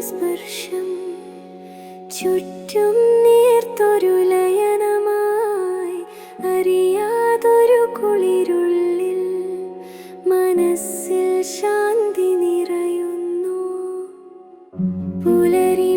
സ്പർശം. ചുറ്റും നേർത്തൊരു ലയനമായി അറിയാതൊരു കുളിരുള്ളിൽ മനസ്സിൽ ശാന്തി നിറയുന്നു. പുലരി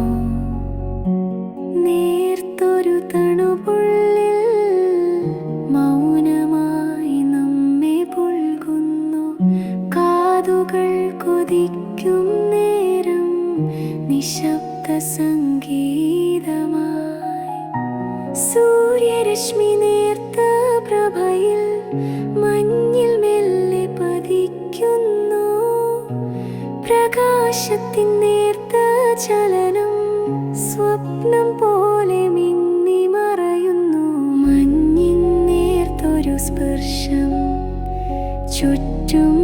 നിശബ്ദ സംഗീതമായി സൂര്യരശ്മി നേർത്ത പ്രഭയിൽ മഞ്ഞിൽ മെല്ലെ പതിക്കുന്നു. പ്രകാശത്തിൻ നേർത്ത ചലനം സ്വപ്നം പോലെ മിന്നി മറയുന്നു. മഞ്ഞിൻ നേർത്തൊരു സ്പർശം ചുറ്റും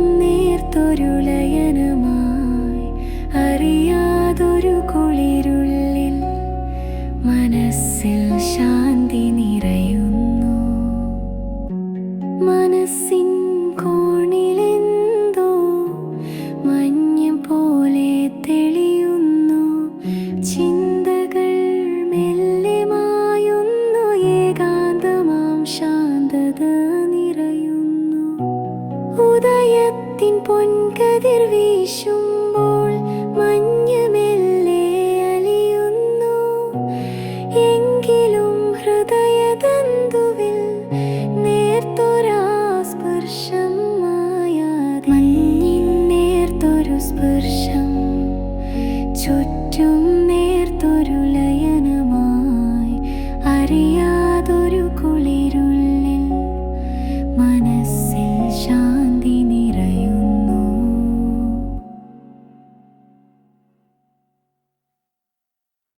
ഉദയത്തിൻ പൊൻകതിർ വീശുമ്പോൾ മഞ്ഞ് മെല്ലെ അലിയുന്നു. എങ്കിലും ഹൃദയതന്തുവിൽ നേർത്തൊരാ സ്പർശം മായാതെ. മഞ്ഞിൻ നേർത്തൊരു സ്പർശം ചുറ്റും നേർത്തൊരു ലയനമായി. അറിയാതൊരു കുളി